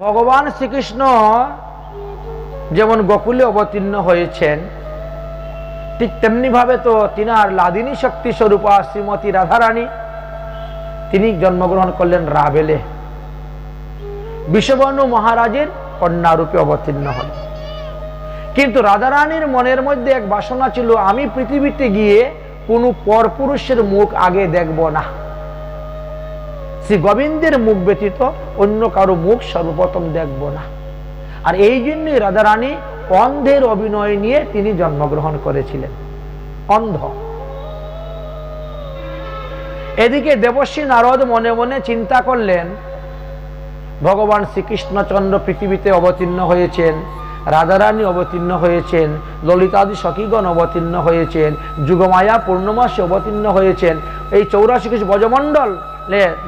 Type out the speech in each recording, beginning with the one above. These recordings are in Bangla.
ভগবান শ্রীকৃষ্ণ যেমন গোকুলে অবতীর্ণ হয়েছেন, ঠিক তেমনি ভাবে তো তিনার লাদিনী শক্তি স্বরূপা শ্রীমতী রাধারানী, তিনি জন্মগ্রহণ করলেন রাবেলে। বিশ্ববর্ণ মহারাজের কন্যারূপে অবতীর্ণ হন। কিন্তু রাধারানীর মনের মধ্যে এক বাসনা ছিল, আমি পৃথিবীতে গিয়ে কোনো পরপুরুষের মুখ আগে দেখব না। শ্রী গোবিন্দের মুখ ব্যতীত অন্য কারও মুখ সর্বপ্রথম দেখব না। আর এই জন্যই রাধারানী অন্ধের অভিনয় নিয়ে তিনি জন্মগ্রহণ করেছিলেন। অন্ধ। এদিকে দেবশ্রী নারদ মনে মনে চিন্তা করলেন, ভগবান শ্রীকৃষ্ণচন্দ্র পৃথিবীতে অবতীর্ণ হয়েছেন, রাধারানী অবতীর্ণ হয়েছেন, ললিতাদি সখীগণ অবতীর্ণ হয়েছেন, যুগমায়া পূর্ণমাসে অবতীর্ণ হয়েছেন, এই চৌরাশি কিছু ব্রজমণ্ডল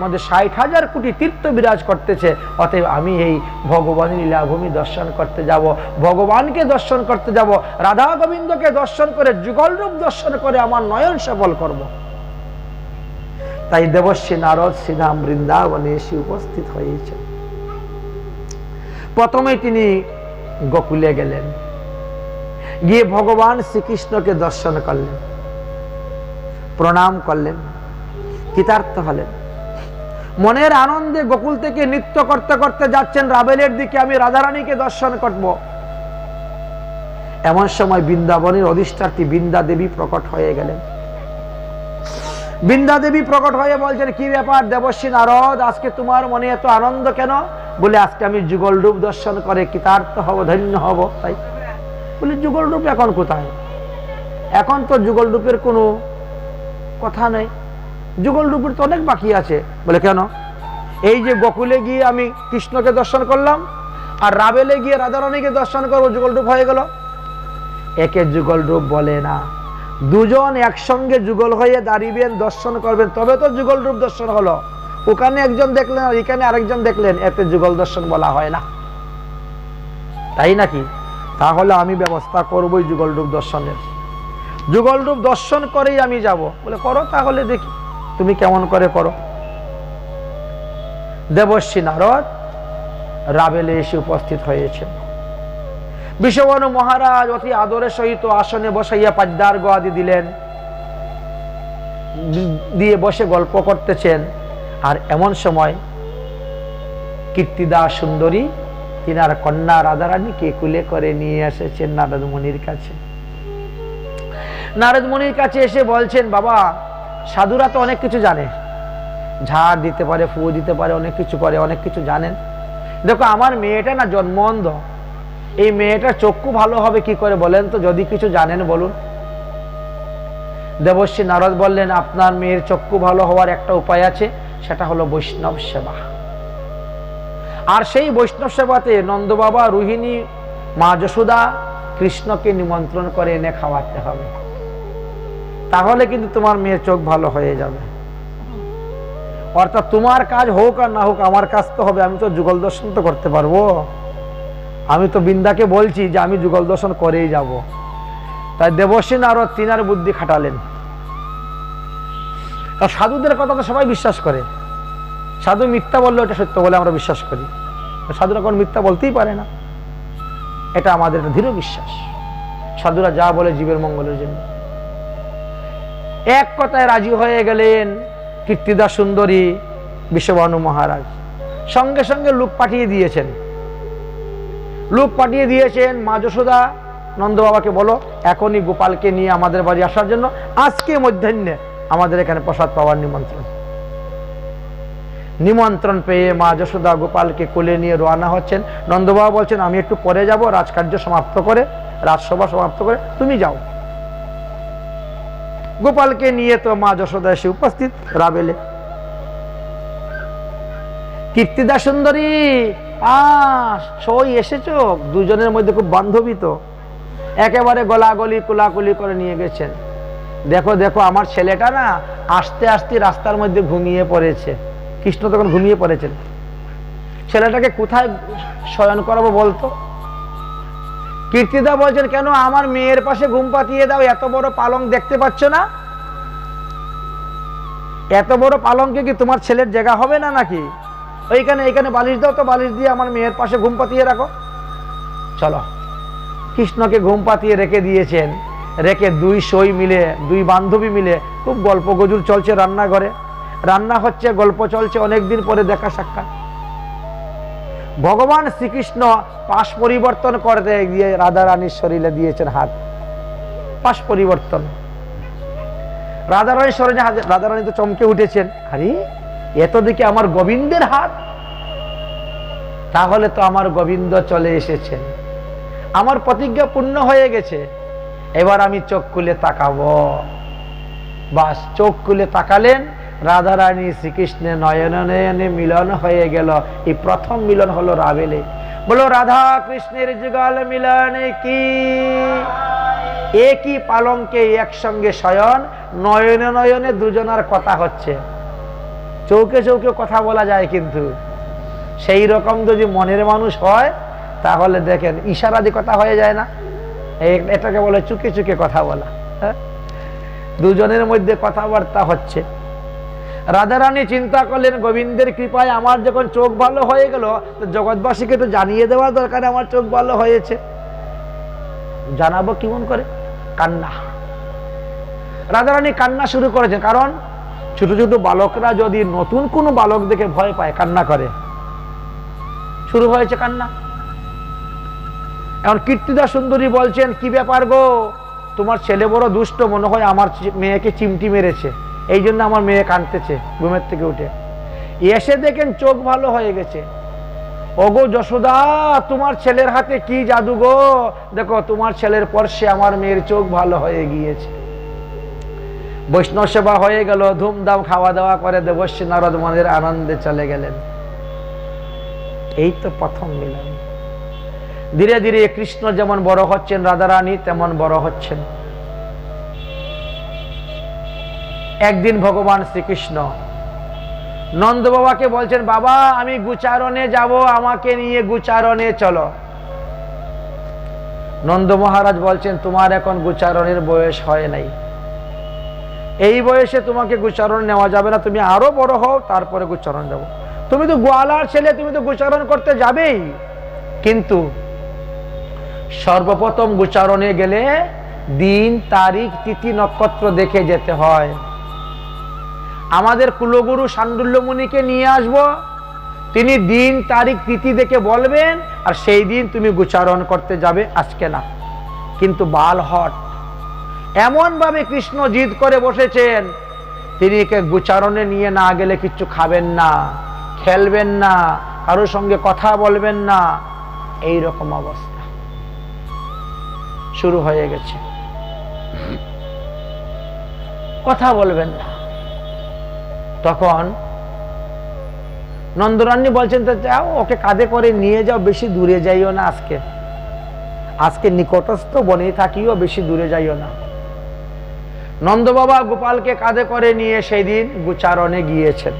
মধ্যে ষাট হাজার কোটি তীর্থ বিরাজ করতেছে। অতএব আমি এই ভগবান লীলাভূমি দর্শন করতে যাব, ভগবানকে দর্শন করতে যাব, রাধা গোবিন্দকে দর্শন করে, যুগল রূপ দর্শন করে আমার নয়ন সফল করব। তাই দেবশ্রী নারদ শ্রীধাম বৃন্দাবনে এসে উপস্থিত হয়েছেন। প্রথমে তিনি গোকুলে গেলেন। গিয়ে ভগবান শ্রীকৃষ্ণকে দর্শন করলেন। প্রণাম করলেন। কৃতার্থ হলেন। মনের আনন্দে গোকুল থেকে নৃত্য করতে করতে যাচ্ছেন রাবেলের দিকে, আমি রাধারানীকে দর্শন করব। এমন সময় বৃন্দাবনের অধিষ্ঠার্থী বৃন্দা দেবী প্রকট হয়ে গেলেন। বৃন্দা দেবী প্রকট হয়ে বলছেন, কি ব্যাপার দেবশ্রী নারদ, আজকে তোমার মনে এত আনন্দ কেন? বলে, আজকে আমি যুগল রূপ দর্শন করে কৃতার্থ হব, ধন্য হব। তাই বলে যুগল রূপ এখন কোথায়? এখন তো যুগল রূপের কোনো কথা নেই। যুগল রূপের তো অনেক বাকি আছে। বলে কেন? এই যে গোকুলে গিয়ে আমি কৃষ্ণকে দর্শন করলাম, আর রাবেলে গিয়ে রাধারানীকে দর্শন করব, যুগল রূপ হয়ে গেল। একে যুগল রূপ বলে না। দুজন একসঙ্গে যুগল হয়ে দাঁড়িবেন, দর্শন করবেন। তবে তো যুগল রূপ দর্শন হলো। ওখানে একজন দেখলেন আর এখানে আরেকজন দেখলেন, এতে যুগল দর্শন বলা হয় না। তাই নাকি? তাহলে আমি ব্যবস্থা করবোই যুগল রূপ দর্শনের। যুগল রূপ দর্শন করেই আমি যাব। বলে করো তাহলে দেখি। তুমি কেমন করে করো? দেবশ্রী নারদ রাবেলে এসে উপস্থিত হয়েছেন বিশ্ববন মহারাজ অতি আদরের সহিত আসনে বসাইয়া পাদ্যার গোয়াদি দিলেন। দিয়ে বসে গল্প করতেছেন। আর এমন সময় কীর্তিদা সুন্দরী তিনার কন্যা রাধারানীকে কুলে করে নিয়ে এসেছেন নারদ মুনির কাছে। নারদ মুনির কাছে এসে বলছেন, বাবা সাধুরা তো অনেক কিছু জানে। ঝাড় দিতে পারে, ফু দিতে পারে, অনেক কিছু করে, অনেক কিছু জানেন। দেখো, আমার মেয়েটা না জন্ম অন্ধ এই মেয়েটার চক্ষু ভালো হবে কি করে বলেন তো? যদি কিছু জানেন বলুন। দেবশ্রী নারদ বললেন, আপনার মেয়ের চক্ষু ভালো হওয়ার একটা উপায় আছে, সেটা হলো বৈষ্ণব সেবা। আর সেই বৈষ্ণব সেবাতে নন্দ বাবা রোহিণী, মা যশোদা কৃষ্ণকে নিমন্ত্রণ করে এনে খাওয়াতে হবে। তাহলে কিন্তু তোমার মেয়ের চোখ ভালো হয়ে যাবে। অর্থাৎ তোমার কাজ হোক আর না হোক, আমার কাজ তো হবে, আমি তো যুগল দর্শন তো করতে পারব। আমি তো বৃন্দাকে বলছি যে আমি যুগল দর্শন করেই যাব। তাই দেবসেন আরও তিনার বুদ্ধি খাটালেন। সাধুদের কথা তো সবাই বিশ্বাস করে। সাধু মিথ্যা বললে ওটা সত্য বলে আমরা বিশ্বাস করি। সাধুরা কোন মিথ্যা বলতেই পারে না। এটা আমাদের একটা দৃঢ় বিশ্বাস। সাধুরা যা বলে জীবের মঙ্গলের জন্য। এক কথায় রাজি হয়ে গেলেন কীর্তিদা সুন্দরী বিশ্ববানু মহারাজ। সঙ্গে সঙ্গে লোক পাঠিয়ে দিয়েছেন। লোক পাঠিয়ে দিয়েছেন, মা যশোদা নন্দ বাবাকে বলো, এখনই গোপালকে নিয়ে আমাদের বাড়ি আসার জন্য। আজকে মধ্যাহ্নে আমাদের এখানে প্রসাদ পাওয়ার নিমন্ত্রণ। নিমন্ত্রণ পেয়ে মা যশোদা গোপালকে কোলে নিয়ে রওনা হচ্ছেন। নন্দবাবা বলছেন, আমি একটু পরে যাব, রাজকার্য সমাপ্ত করে, রাজসভা সমাপ্ত করে, তুমি যাও। গোপালকে নিয়ে তো মা যশোদা এসে উপস্থিত, রাবেলে। কীর্তিদা সুন্দরী আস, সই এসেছ? দুজনের মধ্যে খুব বান্ধবী তো। একেবারে গলাগলি, কোলাকুলি করে নিয়ে গেছেন। দেখো দেখো, আমার ছেলেটা না আস্তে আস্তে রাস্তার মধ্যে ঘুমিয়ে পড়েছে। কৃষ্ণ তখন ঘুমিয়ে পড়েছেন। ছেলেটাকে কোথায় শয়ন করাবো বলতো? কীর্তিদা বলছেন, কেন আমার মেয়ের পাশে ঘুম পাতিয়ে দাও? এত বড় পালং দেখতে পাচ্ছ না? এত বড় পালঙ্কে কি তোমার ছেলের জায়গা হবে না নাকি? ওইখানে এখানে বালিশ দাও তো, বালিশ দিয়ে আমার মেয়ের পাশে ঘুম পাতিয়ে রাখো। চলো। কৃষ্ণকে ঘুম পাতিয়ে রেখে দিয়েছেন। রেখে দুই সই মিলে, দুই বান্ধবী মিলে খুব গল্প গজুর চলছে রান্নাঘরে। রান্না হচ্ছে, গল্প চলছে, অনেকদিন পরে দেখা সাক্ষাৎ। ভগবান শ্রীকৃষ্ণ পাশ পরিবর্তন করতে গিয়ে রাধা রানীর শরীরে দিয়েছেন হাত। পাশ পরিবর্তন। রাধা রানীর শরীরে হাত রাধা রানী তো চমকে উঠেছেন। আরে এত দিকে আমার গোবিন্দের হাত। তাহলে তো আমার গোবিন্দ চলে এসেছেন। আমার প্রতিজ্ঞা পূর্ণ হয়ে গেছে। এবার আমি চোখ খুলে তাকাবো। বাস, চোখ খুলে তাকালেন। রাধা রানী শ্রীকৃষ্ণের নয়নে মিলন হয়ে গেল। এই প্রথম মিলন হলো রাবেলে। বলো, রাধা কৃষ্ণের যুগল মিলনে কি? একই পালঙ্কে একসঙ্গে শয়ন, নয়নে নয়নে দুজনার কথা হচ্ছে। চৌকে চৌকে কথা বলা যায় কিন্তু। সেই রকম যদি মনের মানুষ হয়, তাহলে দেখেন ইশারা দিয়ে কথা হয়ে যায় না। এটাকে বলে চুকে চুকে কথা বলা। হ্যাঁ? দুজনের মধ্যে কথাবার্তা হচ্ছে। রাধারানী চিন্তা করলেন, গোবিন্দের কৃপায় আমার যখন চোখ ভালো হয়ে গেল, তো জগৎবাসীকে তো জানিয়ে দেওয়া দরকার আমার চোখ ভালো হয়েছে। জানাব কেমন করে? কান্না। রাধারানী কান্না শুরু করেছে কারণ ছোট ছোট বালকরা যদি নতুন কোনো বালক দেখে ভয় পায়, কান্না করে। শুরু হয়েছে কান্না। এখন কীর্তিদা সুন্দরী বলছেন, কি ব্যাপার গো? তোমার ছেলে বড় দুষ্ট, মনে হয় আমার মেয়েকে চিমটি মেরেছে। এই জন্য আমার মেয়ে কাঁদতেছে, ঘুমের থেকে উঠে। এসে দেখেন চোখ ভালো হয়ে গেছে। ওগো যশোদা, তোমার ছেলের হাতে কি জাদু গো? দেখো, তোমার ছেলের পরশে আমার মেয়ের চোখ ভালো হয়ে গিয়েছে। বৈষ্ণব সেবা হয়ে গেল, ধুমধাম খাওয়া দাওয়া করে দেবশ্রী নারদ মনের আনন্দে চলে গেলেন। এই তো প্রথম মিলন। ধীরে ধীরে কৃষ্ণ যেমন বড় হচ্ছেন, রাধারানী তেমন বড় হচ্ছেন। একদিন ভগবান শ্রীকৃষ্ণ নন্দ বাবাকে বলছেন, বাবা, আমি গুচারণে যাব, আমাকে নিয়ে গুচারণে চলো। নন্দ মহারাজ বলছেন, তোমার এখন গুচারণের বয়স হয় নাই। এই বয়সে তোমাকে গুচারণ নেওয়া যাবে না। তুমি আরও বড় হও, তারপরে গুচারণ যাব তুমি তো গোয়ালার ছেলে, তুমি তো গুচারণ করতে যাবেই। কিন্তু সর্বপ্রথম গুচারণে গেলে দিন, তারিখ, তিথি, নক্ষত্র দেখে যেতে হয়। আমাদের কুলগুরু সান্ডুল্যমুনিকে নিয়ে আসব। তিনি দিন, তারিখ, তিথি দেখে বলবেন, আর সেই দিন তুমি গুচারণ করতে যাবে আজকে না। কিন্তু বাল হট এমন ভাবে কৃষ্ণ জিদ করে বসেছেন, তিনি একে গুচারণে নিয়ে না গেলে কিচ্ছু খাবেন না, খেলবেন না, কারোর সঙ্গে কথা বলবেন না। এই রকম অবস্থা। শুরু হয়ে গেছে। কথা বলবেন না। তখন নন্দরানী বলছেন, তো যাও, ওকে কাঁধে করে নিয়ে যাও, বেশি দূরে যাইও না আজকে। আজকে নিকটস্থ বনে থাকিও, বেশি দূরে যাইও না। নন্দ বাবা গোপালকে কাঁধে করে নিয়ে সেই দিন গুচারণে গিয়েছেন।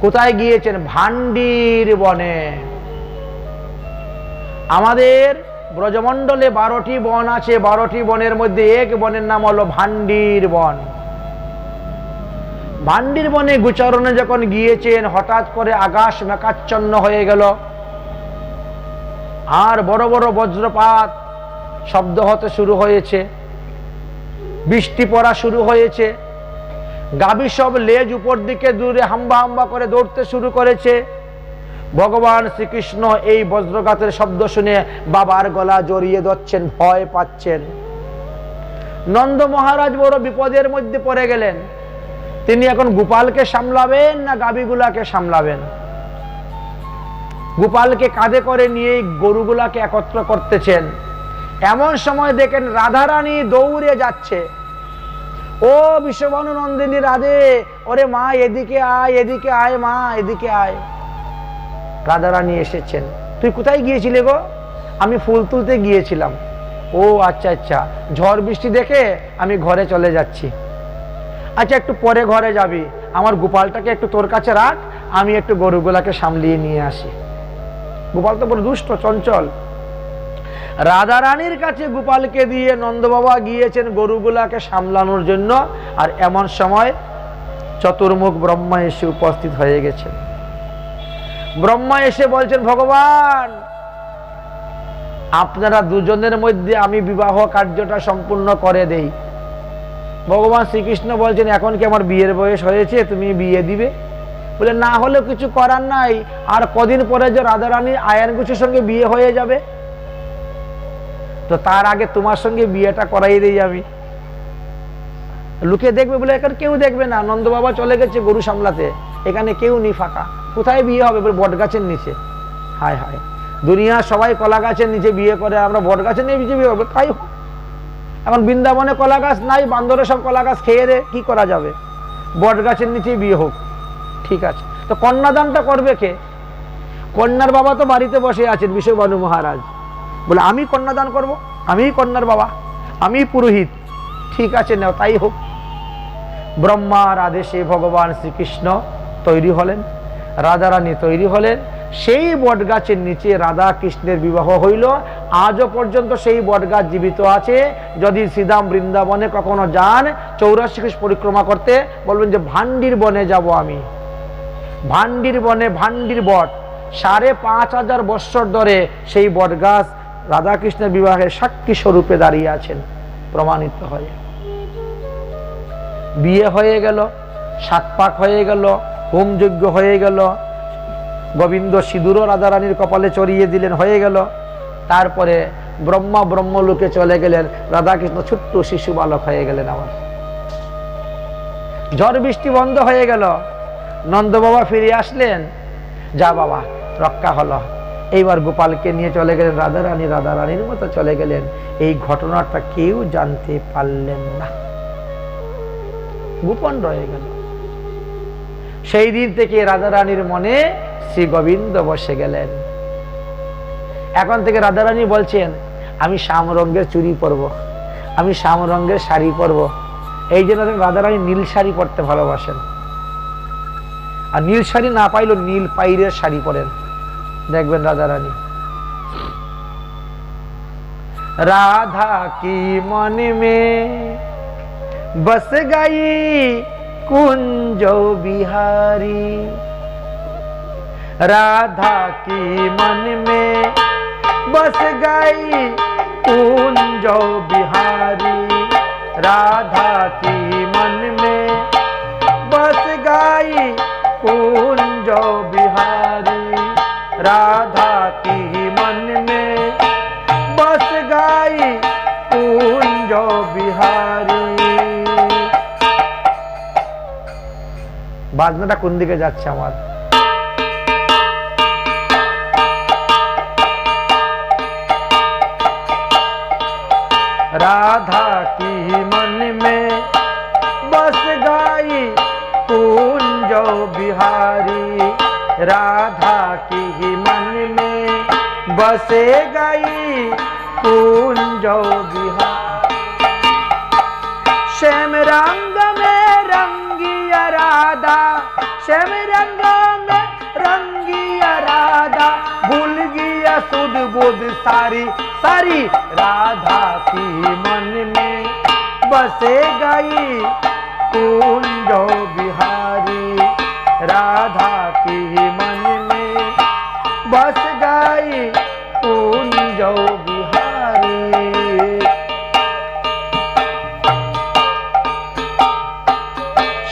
কোথায় গিয়েছেন? ভান্ডির বনে। আমাদের ব্রজমণ্ডলে বারোটি বন আছে, বারোটি বনের মধ্যে এক বনের নাম হলো ভান্ডির বন। ভান্ডির বনে গুচারণে যখন গিয়েছেন, হঠাৎ করে আকাশ মেকাচ্ছন্ন হয়ে গেল। আর বড় বড় বজ্রপাত শব্দ হতে শুরু হয়েছে। বৃষ্টি পড়া শুরু হয়েছে। গাভী সব লেজ উপর দিকে দূরে হাম্বা হাম্বা করে দৌড়তে শুরু করেছে। ভগবান শ্রীকৃষ্ণ এই বজ্রঘাতের শব্দ শুনে বাবার গলা জড়িয়ে ধরছেন, ভয় পাচ্ছেন। নন্দ মহারাজ বড় বিপদের মধ্যে পড়ে গেলেন। তিনি এখন গোপালকে সামলাবেন না গাভীগুলাকে সামলাবেন? গোপালকে কাঁধে করে নিয়ে গরুগুলাকে একত্র করতেছেন। এমন সময় দেখেন রাধারানী দৌড়ে যাচ্ছে। ও বিশ্ববানু নন্দিনী রাধে, ওরে মা, এদিকে আয় এদিকে আয় মা, এদিকে আয়। রাধারানী এসেছেন। তুই কোথায় গিয়েছিলে গো? আমি ফুল তুলতে গিয়েছিলাম। ও আচ্ছা আচ্ছা ঝড় বৃষ্টি দেখে আমি ঘরে চলে যাচ্ছি। আচ্ছা একটু পরে ঘরে যাবি। আমার গোপালটাকে একটু তোর কাছে রাখ, আমি একটু গরুগুলাকে সামলিয়ে নিয়ে আসি। গোপাল তো বড় দুষ্ট, চঞ্চল। রাধা রানীর কাছে গোপালকে দিয়ে নন্দবাবা গিয়েছেন গরুগুলাকে সামলানোর জন্য, আর এমন সময় চতুর্মুখ ব্রহ্মা এসে উপস্থিত হয়ে গেছেন। ব্রহ্মা এসে বলছেন, ভগবান, আপনারা দুজনের মধ্যে আমি বিবাহ কার্যটা সম্পূর্ণ করে দেই। ভগবান শ্রীকৃষ্ণ বলছেন, এখন কি আমার বিয়ের বয়স হয়েছে? তুমি বিয়ে দিবে? বলে, না হলেও কিছু করার নাই। আর কদিন পরে যে রাধারানী আয়ানগুছির সঙ্গে বিয়ে হয়ে যাবে, তো তার আগে তোমার সঙ্গে বিয়েটা করাই দিই আমি। লুকে দেখবে বলে, এখানে কেউ দেখবে না। নন্দ বাবা চলে গেছে গরু সামলাতে। এখানে কেউ নেই ফাঁকা। কোথায় বিয়ে হবে? বলে, বট গাছের নিচে। হায় হায়। দুনিয়া সবাই কলা গাছের নিচে বিয়ে করে, আমরা বট গাছের নিচে বিয়ে করব? তাই হোক। এখন বৃন্দাবনে কলা গাছ নাই, বান্দরে সব কলা গাছ খেয়ে দে, কি করা যাবে? বট গাছের নিচেই বিয়ে হোক। ঠিক আছে। তো কন্যাদানটা করবে কে? কন্যার বাবা তো বাড়িতে বসে আছেন, বিশ্ববানু মহারাজ। বলে, আমি কন্যাদান করব আমি কন্যার বাবা আমি পুরোহিত। ঠিক আছে, নাও, তাই হোক। ব্রহ্মার আদেশে ভগবান শ্রীকৃষ্ণ তৈরি হলেন রাধারানী তৈরি হলেন সেই বটগাছের নিচে রাধা কৃষ্ণের বিবাহ হইল। আজও পর্যন্ত সেই বটগাছ জীবিত আছে। যদি শ্রীদাম বৃন্দাবনে কখনো যান, চৌরাশি কৃষ্ণ পরিক্রমা করতে, বলবেন যে ভান্ডির বনে যাব আমি। ভান্ডির বনে, ভান্ডির বট। সাড়ে পাঁচ হাজার বৎসর ধরে সেই বটগাছ রাধাকৃষ্ণের বিবাহের সাক্ষী স্বরূপে দাঁড়িয়ে আছেন, প্রমাণিত হয়ে। বিয়ে হয়ে গেল সাত পাক হয়ে গেল হোম হোমযজ্ঞ হয়ে গেল গোবিন্দ সিঁদুরও রাধারানীর কপালে চড়িয়ে দিলেন, হয়ে গেল। তারপরে ব্রহ্মা ব্রহ্মলোকে চলে গেলেন, রাধাকৃষ্ণ ছোট্ট শিশু বালক হয়ে গেলেন আমার ঝড় বৃষ্টি বন্ধ হয়ে গেল। নন্দ বাবা ফিরে আসলেন। যা বাবা, রক্ষা হলো। এইবার গোপালকে নিয়ে চলে গেলেন, রাধারানী রাধারানীর মতো চলে গেলেন। এই ঘটনাটা কেউ জানতে পারলেন না। গোপন রয়ে গেল। সেই দিন থেকে রাধারানীর মনে শ্রী গোবিন্দ বসে গেলেন। এখন থেকে রাধারানী বলছেন, আমি শ্যাম রঙের চুরি পরব, আমি শ্যাম রঙের শাড়ি পরব। এই জন্য রাধারানী নীল শাড়ি পরতে ভালোবাসেন। আর নীল শাড়ি না পাইলেও নীল পাইরের শাড়ি পরেন। দেখবেন রাধারানী। রাধা কি মনে মে বস গাই কুঞ্জ বিহারী? राधा की मन में बस गई कुंजो बिहारी राधा की मन में बस गई कुंजो बिहारी राधा की मन में बस गई कुंजो बिहारी বাজনাটা কোন দিকে যাচ্ছে আমার राधा की मन में बस गाई कुंजो बिहारी। राधा की मन में बसे गई कुंजो सुध बुध सारी सारी राधा की मन में बसे गई। कुंजो बिहारी, राधा की मन में बस गई। कुंजो बिहारी।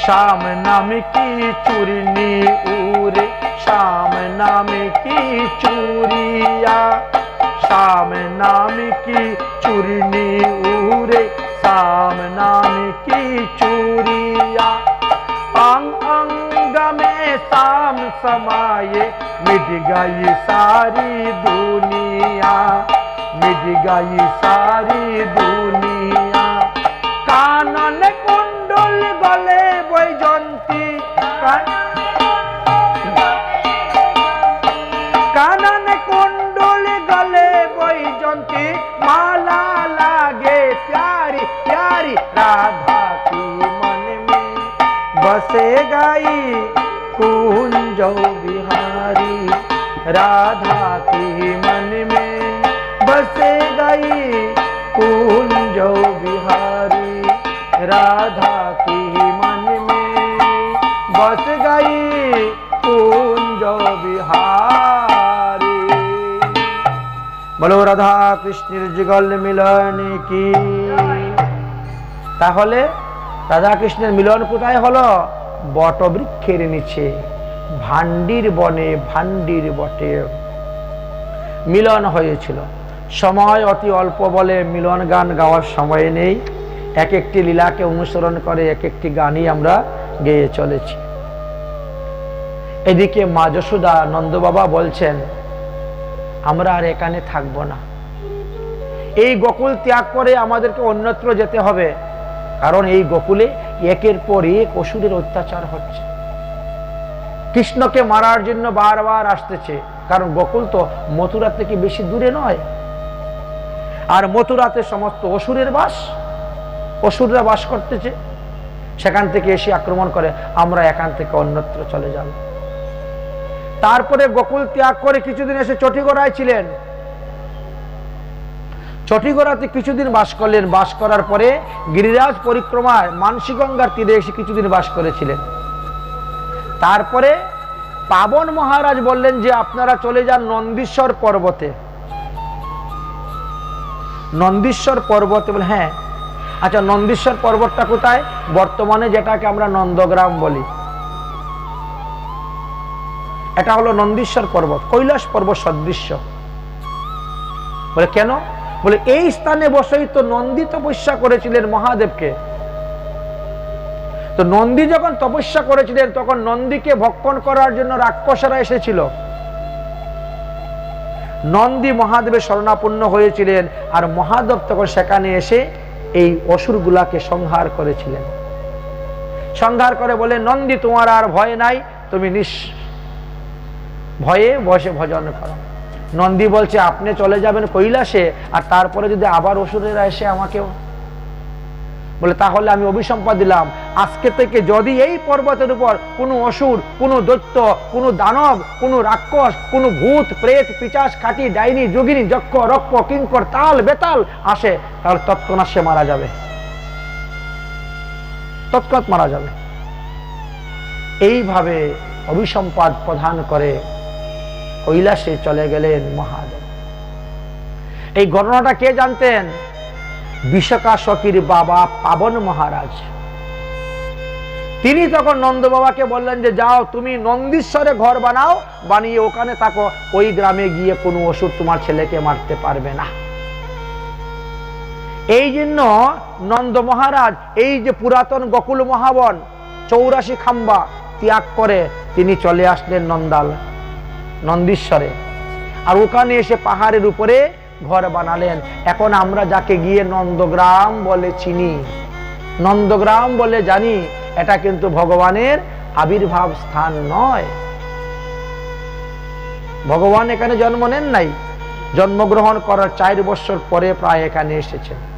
शाम नाम की उरे शाम नाम की चूरिया शाम नाम की चूरनी उरे शाम नाम की चूरिया अंग अंग में शाम समाये मिट गई सारी दुनिया मिट गई सारी दुनिया বলো রাধা কৃষ্ণের যুগল মিলন কি? তাহলে রাধা কৃষ্ণের মিলন কোথায় হলো? বটবৃক্ষের নিচে ভান্ডির বনে ভান্ডির বটে। মিলন হয়েছিল। সময় অতি অল্প বলে মিলন গান গাওয়ার সময় নেই। এক একটি লীলাকে অনুসরণ করে এক একটি গানই আমরা গেয়ে চলেছি। এদিকে মা যশোদা নন্দ বাবা বলছেন আমরা আর এখানে থাকব না। এই গোকুল ত্যাগ করে আমাদেরকে অন্যত্র যেতে হবে। কারণ এই গোকুলে একের পর এক অসুরের অত্যাচার হচ্ছে। কৃষ্ণকে মারার জন্য বারবার আসতেছে। কারণ গোকুল তো মথুরা থেকে বেশি দূরে নয়। আর মথুরাতে সমস্ত অসুরের বাস, অসুররা বাস করতেছে। সেখান থেকে এসে আক্রমণ করে আমরা এখান থেকে অন্যত্র চলে যাব। তারপরে গোকুল ত্যাগ করে কিছুদিন এসে চটিগড়ায় ছিলেন। চটিগড়াতে কিছুদিন বাস করলেন। বাস করার পরে গিরিরাজ পরিক্রমায় মানসীগঙ্গার তীরে এসে কিছুদিন বাস করেছিলেন। তারপরে পাবন মহারাজ বললেন যে, আপনারা চলে যান নন্দীশ্বর পর্বতে। নন্দীশ্বর পর্বতে বলে হ্যাঁ। আচ্ছা নন্দীশ্বর পর্বতটা কোথায়? বর্তমানে যেটাকে আমরা নন্দগ্রাম বলি। এটা হলো নন্দীশ্বর পর্বত, কৈলাস পর্বত সদৃশ্য। বলে, কেন? বলে, এই স্থানে বসেই তো নন্দী তপস্যা করেছিলেন মহাদেবকে। তো নন্দী যখন তপস্যা করেছিলেন, তখন নন্দীকে ভক্ষণ করার জন্য রাক্ষসরা এসেছিল। নন্দী মহাদেবের শরণাপন্ন হয়েছিলেন আর মহাদেব তখন সেখানে এসে এই অসুরগুলাকে সংহার করেছিলেন। সংহার করে বলে, নন্দী, তোমার আর ভয় নাই, তুমি নিঃ ভয়ে বসে ভজন করো। নন্দী বলছে, আপনি চলে যাবেন কৈলাসে, আর তারপরে যদি আবার অসুরেরা এসে আমাকে বলে, তাহলে আমি অভিসম্পদ দিলাম। আজকে থেকে যদি এই পর্বতের উপর কোনো অসুর, কোনো দৈত্য, কোনো দানব, কোনো রাক্ষস, কোনো ভূত, প্রেত, পিচাস, খাটি, ডাইনি, যোগিনী, যক্ষ, রক্ষ, কিঙ্কর, তাল, বেতাল আসে, তাহলে তৎক্ষণাৎ সে মারা যাবে। তৎক্ষণাৎ মারা যাবে। এইভাবে অভিসম্পাদ প্রদান করে কৈলাসে চলে গেলেন মহাদেব। এই ঘটনাটা কে জানতেন? বিশাকাশকির বাবা পাবন মহারাজ। তিনি তখন নন্দ বাবাকে বললেন যে, যাও, তুমি নন্দীশ্বরে ঘর বানাও, বানিয়ে ওখানে থাকো। ওই গ্রামে গিয়ে কোনো ওষুধ তোমার ছেলেকে মারতে পারবে না। এই জন্য নন্দ মহারাজ, এই যে পুরাতন গকুল মহাবন, চৌরাশি খাম্বা ত্যাগ করে তিনি চলে আসলেন নন্দাল। নন্দীশ্বরে। আর ওখানে এসে পাহাড়ের উপরে ঘর বানালেন। এখন আমরা যাকে গিয়ে নন্দগ্রাম বলে চিনি। নন্দগ্রাম বলে জানি, এটা কিন্তু ভগবানের আবির্ভাব স্থান নয়। ভগবান এখানে জন্ম নেন নাই। জন্মগ্রহণ করার চার বছর পরে প্রায় এখানে এসেছেন।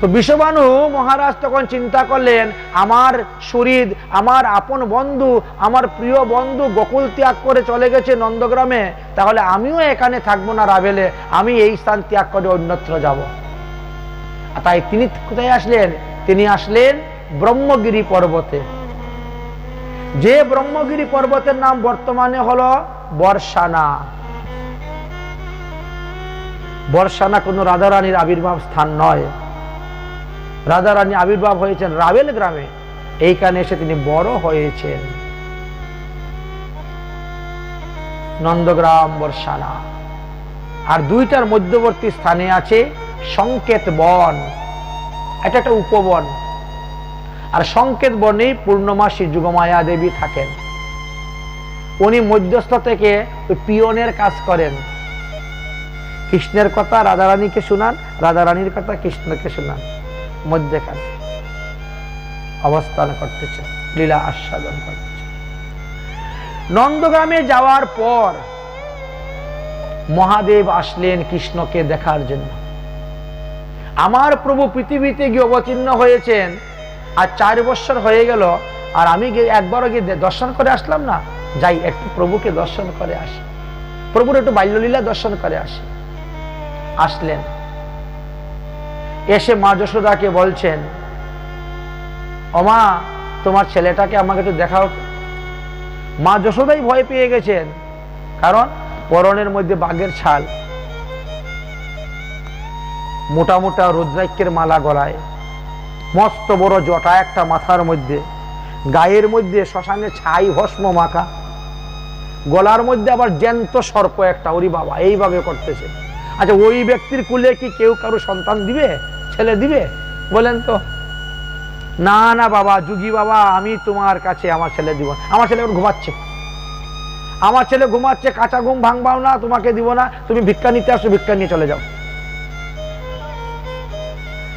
তো বিশ্ববানু মহারাজ তখন চিন্তা করলেন, আমার শরীর, আমার আপন বন্ধু, আমার প্রিয় বন্ধু গোকুল ত্যাগ করে চলে গেছে নন্দগ্রামে, তাহলে আমিও এখানে থাকব না রাভেলে আমি এই স্থান ত্যাগ করে অন্যত্র যাব। তাই তিনি কোথায় আসলেন? তিনি আসলেন ব্রহ্মগিরি পর্বতে। যে ব্রহ্মগিরি পর্বতের নাম বর্তমানে হলো বর্ষানা। বর্ষানা কোনো রাধারানীর আবির্ভাব স্থান নয়। রাজা রানী আবির্ভাব হয়েছেন রাবেল গ্রামে। এইখানে এসে তিনি বড় হয়েছেন। নন্দগ্রাম বর্ষানা আর দুইটার মধ্যবর্তী স্থানে আছে সংকেত বন। এটা একটা উপবন। আর সংকেত বনে পূর্ণমাসী যুগমায়া দেবী থাকেন। উনি মধ্যস্থ থেকে পিয়নের কাজ করেন। কৃষ্ণের কথা রাধারানীকে শুনান রাধারানীর কথা কৃষ্ণকে শুনান। মধ্যেখানে। অবস্থান করতেছে, লীলা আস্বাদন করতেছে। নন্দগ্রামে যাওয়ার পর মহাদেব আসলেন কৃষ্ণকে দেখার জন্য। আমার প্রভু পৃথিবীতে গিয়ে অবতীর্ণ হয়েছেন, আর চার বছর হয়ে গেল, আর আমি একবারও গিয়ে দর্শন করে আসলাম না। যাই, একটু প্রভুকে দর্শন করে আসি। প্রভুর একটু বাল্যলীলা দর্শন করে আসি। আসলেন। এসে মা যশোদাকে বলছেন অমা তোমার ছেলেটাকে আমাকে একটু দেখাও মা যশোদাই ভয় পেয়ে গেছেন, কারণ পরনের মধ্যে বাঘের ছাল। মোটা মোটা রুদ্রাক্ষের মালা গলায়, মস্ত বড় জটা একটা মাথার মধ্যে, গায়ের মধ্যে শ্মশানে ছাই ভস্ম মাখা, গলার মধ্যে আবার জ্যান্ত সর্প একটা, ওরি বাবা, এইভাবে করতেছে। আচ্ছা ওই ব্যক্তির কুলে কি কেউ কারও সন্তান দিবে? ছেলে দিবে? বলেন তো। না না বাবা, যুগি বাবা, আমি তোমার কাছে আমার ছেলে দিব আমার ছেলে ঘুমাচ্ছে। আমার ছেলে ঘুমাচ্ছে, কাঁচা ঘুম ভাঙবাও না, তোমাকে দিব না। তুমি ভিক্ষা নিতে আসো, ভিক্ষা নিয়ে চলে যাও।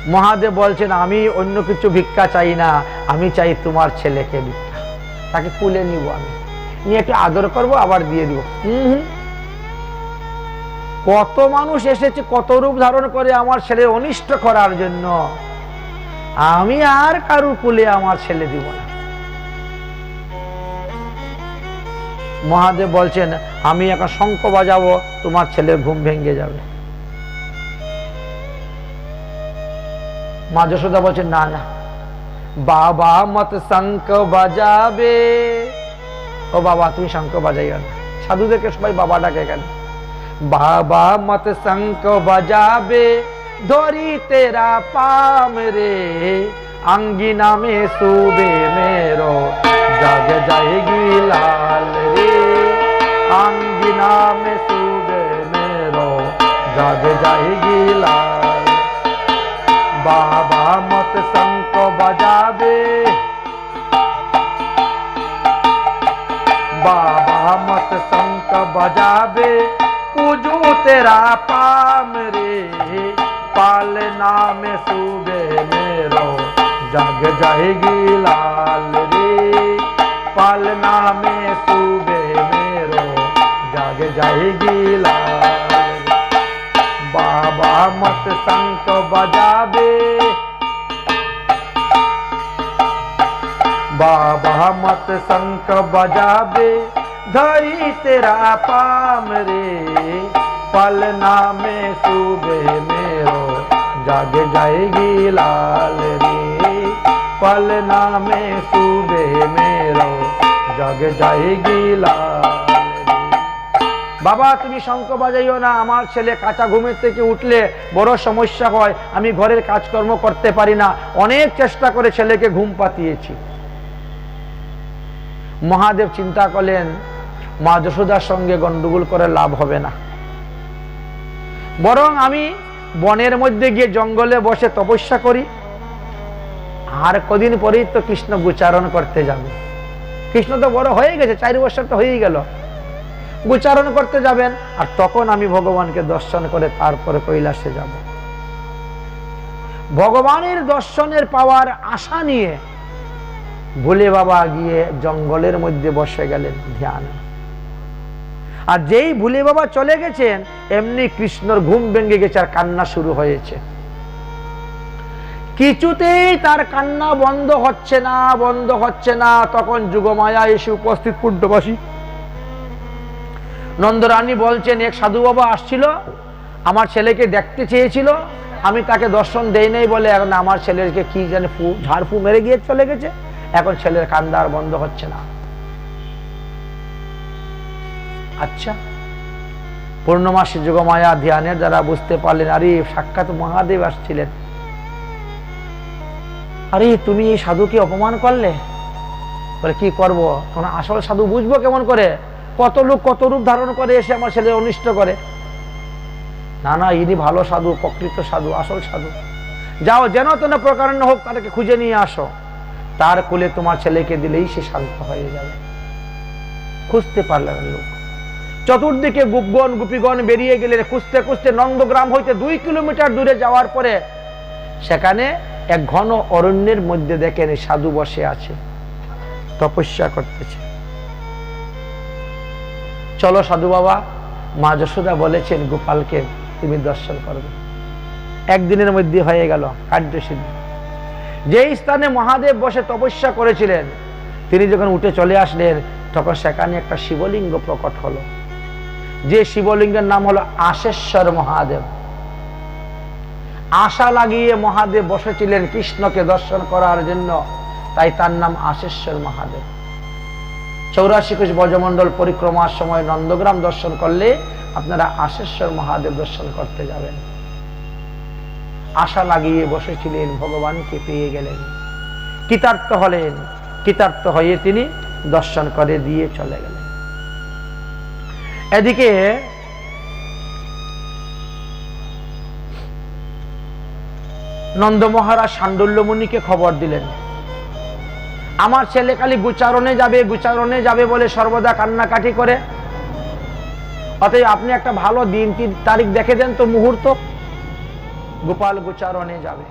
মহাদেব বলছেন, আমি অন্য কিছু ভিক্ষা চাই না, আমি চাই তোমার ছেলেকে ভিক্ষা। তাকে কুলে নিব আমি। নিয়ে একটু আদর করব, আবার দিয়ে দিব। হুম হুম। কত মানুষ এসেছে, কত রূপ ধারণ করে আমার ছেলে অনিষ্ট করার জন্য। আমি আর কারু কুলে আমার ছেলে দিব না। মহাদেব বলছেন, আমি এখন শঙ্খ বাজাবো, তোমার ছেলের ঘুম ভেঙে যাবে। মা যশোদা বলছেন, না না। বাবা মত শঙ্খ বাজাবে। ও বাবা, তুমি শঙ্খ বাজাইও না। সাধুদেরকে সবাই বাবা ডাকে কেন? बाबा मत शंख बजाबे, धोरी तेरा पाम रे। अंगिना में सूबे मेरो, जग जाएगी लाल रे। अंगिना में सूबे मेरो, जग जाएगी लाल। बाबा मत शंख बजाबे। बाबा मत शंख बजाबे। पूजू तेरा पाम रे पालना में सूबे मेरो जग जाएगी लाल रे पालना में सूबे मेरो जग जाएगी लाल बाबा मत शंख बजावे बाबा मत शंख बजावे धरी तेरा पाम रे पलना में सूबे मेरो जाग जाएगी लाल रे पलना में सूबे मेरो जग जाएगी लाल रे বাবা তুমি শঙ্খ বাজাইও না আমার ছেলে কাঁচা ঘুমের থেকে উঠলে বড় সমস্যা হয় আমি ঘরের কাজকর্ম করতে পারি না অনেক চেষ্টা করে ছেলেকে ঘুম পাতিয়েছি মহাদেব চিন্তা করলেন মা যশোদার সঙ্গে গন্ডগোল করে লাভ হবে না। বরং আমি বনের মধ্যে গিয়ে জঙ্গলে বসে তপস্যা করি। আর কদিন পরেই তো কৃষ্ণ গুচারণ করতে যাবে। কৃষ্ণ তো বড় হয়ে গেছে, চার বছর তো হয়েই গেল। গুচারণ করতে যাবেন, আর তখন আমি ভগবানকে দর্শন করে তারপরে কৈলাসে যাব। ভগবানের দর্শনের পাওয়ার আশা নিয়ে ভোলে বাবা গিয়ে জঙ্গলের মধ্যে বসে গেলেন ধ্যান। আর যেই ভুলে বাবা চলে গেছেন, এমনি কৃষ্ণর ঘুম ভেঙে গেছে আর কান্না শুরু হয়েছে। কিছুতেই তার কান্না বন্ধ হচ্ছে না, বন্ধ হচ্ছে না। তখন যুগমায়া এসে উপস্থিত পুণ্যবাসী নন্দরানী বলছেন, এক সাধু বাবা আসছিল, আমার ছেলেকে দেখতে চেয়েছিল। আমি তাকে দর্শন দেই নাই বলে, এখন আমার ছেলেকে কি জানে ফু ঝাড় মেরে গিয়ে চলে গেছে। এখন ছেলের কান্দা আর বন্ধ হচ্ছে না। আচ্ছা। পূর্ণমাসী যুগমায়া ধ্যানের দ্বারা বুঝতে পারলেন, আরে, সাক্ষাৎ মহাদেব আসছিলেন। আরে, তুমি এই সাধুকে অপমান করলে? বলে, কি করব? তখন আসল সাধু বুঝব কেমন করে? কত লোক কত রূপ ধারণ করে এসে আমার ছেলে অনিষ্ট করে? না না, ইনি ভালো সাধু, প্রকৃত সাধু, আসল সাধু। যাও, যেন তেন প্রকার হোক, তাদেরকে খুঁজে নিয়ে আসো। তার কোলে তোমার ছেলেকে দিলেই সে শান্ত হয়ে যাবে। খুঁজতে পারলেন লোক। চতুর্দিকে গুপগণ গুপিগণ বেরিয়ে গেলেন খুঁজতে খুঁজতে নন্দগ্রাম হইতে দুই কিলোমিটার দূরে যাওয়ার পরে সেখানে এক ঘন অরণ্যের মধ্যে দেখেন সাধু বসে আছে, তপস্যা করতেছে। চলো সাধু বাবা, মা যশোদা বলেছেন, গোপালকে তুমি দর্শন করবে একদিনের মধ্যে হয়ে গেল কার্যসিদ্ধি। যেই স্থানে মহাদেব বসে তপস্যা করেছিলেন, তিনি যখন উঠে চলে আসলেন, তখন সেখানে একটা শিবলিঙ্গ প্রকট হলো। যে শিবলিঙ্গের নাম হলো আশেশ্বর মহাদেব। আশা লাগিয়ে মহাদেব বসেছিলেন কৃষ্ণকে দর্শন করার জন্য, তাই তার নাম আশেশ্বর মহাদেব। চৌরাশি কোষ ব্রজমণ্ডল পরিক্রমার সময় নন্দগ্রাম দর্শন করলে আপনারা আশেশ্বর মহাদেব দর্শন করতে যাবেন। আশা লাগিয়ে বসেছিলেন, ভগবানকে পেয়ে গেলেন। কৃতার্থ হলেন, কৃতার্থ হয়ে তিনি দর্শন করে দিয়ে চলে গেলেন। এদিকে নন্দ মহারাজ খবর দিলেন। আমার ছেলে খালি গুচারণে যাবে গুচারণে যাবে বলে সর্বদা কান্নাকাটি করে। অতএব আপনি একটা ভালো দিন তারিখ দেখে দেন তো মুহূর্ত। গোপাল গুচারণে যাবে।